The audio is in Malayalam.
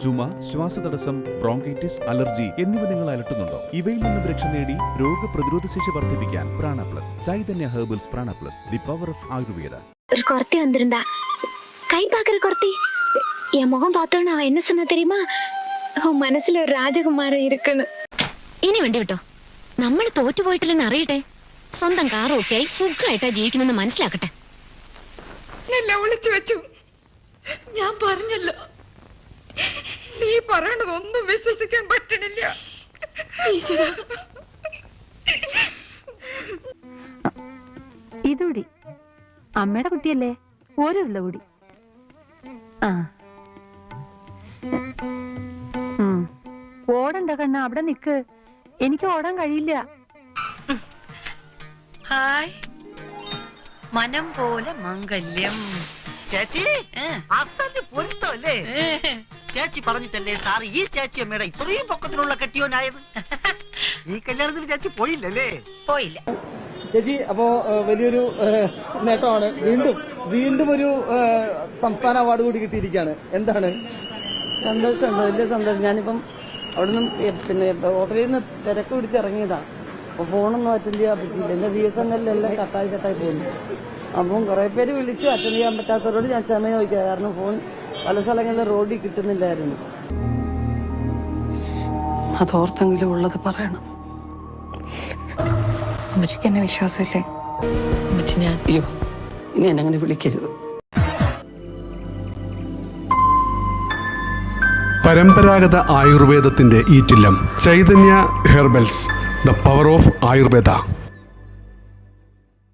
ചുമ ശ്വാസതടസ്സം ബ്രോങ്കൈറ്റിസ് അലർജി എന്നിവ നിങ്ങൾ അലട്ടുന്നുണ്ടോ ഇവയിൽ നിന്നും രക്ഷ നേടി രോഗപ്രതിരോധ ശേഷി വർദ്ധിപ്പിക്കാൻ Prana plus Chaitanya herbals Prana plus the power of Ayurveda ஒரு குர்த்தி வந்திருந்தா கை பாக்குற குர்த்தி என் முகம் பார்த்தோன்னு அவன் என்ன சொன்னா தெரியுமா உன் മനസ്സിൽ ഒരു രാജകുമാരൻ ഇരിക്കണ് ഇനി വേണ്ടി വിട്ടോ നമ്മൾ തോറ്റുപോയിട്ടില്ലെന്ന് അറിയട്ടെ സ്വന്തം കാറും ഒക്കെ ആയി സുഖമായിട്ടാ ജീവിക്കുന്നെന്ന് മനസ്സിലാക്കട്ടെ എല്ലാം ഒളിച്ചു വെച്ചു ഞാൻ പറഞ്ഞല്ലോ നീ പറയണതൊന്നും വിശ്വസിക്കാൻ പറ്റണില്ല. ഇതുകൂടി അമ്മയുടെ കുട്ടിയല്ലേ? ഓരോല്ല കൂടി. ആ. ഓടണ്ട കണ്ണ അവിടെ നിക്ക്. എനിക്ക് ഓടാൻ കഴിയില്ല. ഹായ്. മനം പോലെ മംഗല്യം. ചേച്ചി. അസൽ പൊരുത്തല്ലേ ചേച്ചി പറഞ്ഞിട്ടല്ലേ സാർ ഈ ചേച്ചി അമ്മയുടെ ഇത്രയും പൊക്കത്തിലുള്ള കെട്ടിയോനായത്? ഈ കല്യാണത്തിന് ചേച്ചി പോയില്ലല്ലേ? പോയില്ല. ചേച്ചി അപ്പോ വലിയൊരു നേട്ടമാണ്. വീണ്ടും വീണ്ടും ഒരു സംസ്ഥാന അവാർഡ് കൂടി കിട്ടിയിരിക്കുകയാണ്. എന്താണ്? സന്തോഷമുണ്ട് വലിയ സന്തോഷം. ഞാനിപ്പം അവിടുന്ന് നിന്ന് പിന്നെ ഹോട്ടലിൽ നിന്ന് തിരക്ക് പിടിച്ചിറങ്ങിയതാ അപ്പൊ ഫോണൊന്നും അറ്റൻഡ് ചെയ്യാൻ പറ്റിയില്ല. എന്റെ ബി എസ് എൻ എല്ലാം കട്ടായി കട്ടായി പോകുന്നു. അപ്പം കുറെ പേര് വിളിച്ചു അറ്റൻഡ് ചെയ്യാൻ പറ്റാത്തവരോട് ഞാൻ ക്ഷമ ചോദിക്കുക കാരണം ഫോൺ പല സ്ഥലങ്ങളിലും റോഡിൽ കിട്ടുന്നില്ലായിരുന്നു. അതോർത്തെങ്കിലും ഉള്ളത് പറയണം. അമ്മച്ചിക്ക് എന്നെ വിശ്വാസമില്ലേ? അമ്മച്ചി ഞാൻ അയ്യോ ഇനി എന്നെ അങ്ങനെ വിളിക്കരുത്. പരമ്പരാഗത ആയുർവേദത്തിന്റെ ഈറ്റില്ലം Chaitanya herbals the power of Ayurveda.